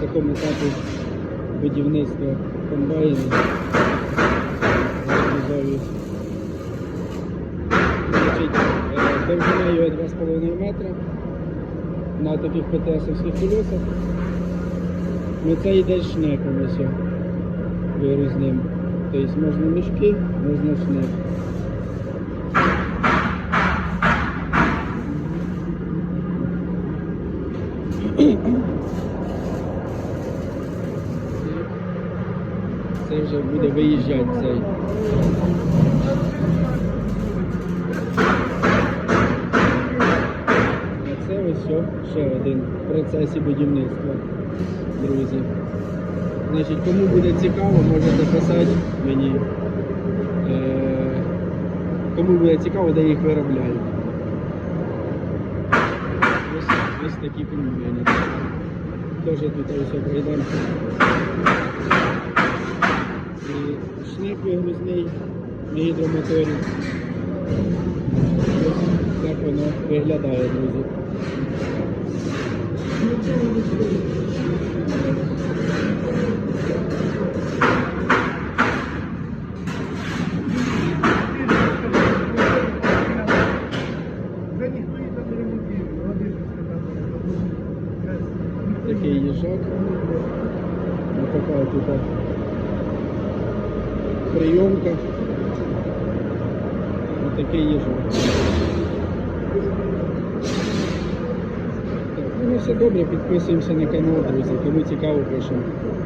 такому етапі будівництва комбайну. Довжина його 2,5 метра на таких ПТСовських колесах. Ну це йде шнеком ось вирозним. Тобто можна мішки, можна шнек. Це вже буде виїжджати цей. А це ось що, ще один в процесі будівництва, друзі. Значить, кому буде цікаво, можете писати мені. Е, кому буде цікаво, де їх виробляють. Ось, ось такі комбайни. Теж тут ось пройдемо. Вигрузний на гідромоторі. Ось так воно виглядає, друзі. Такий їжак. Ось така тут прийомка. Ось такий їжак. Так, ну все добре, підписуємося на канал, друзі. Кому цікаво, пишемо.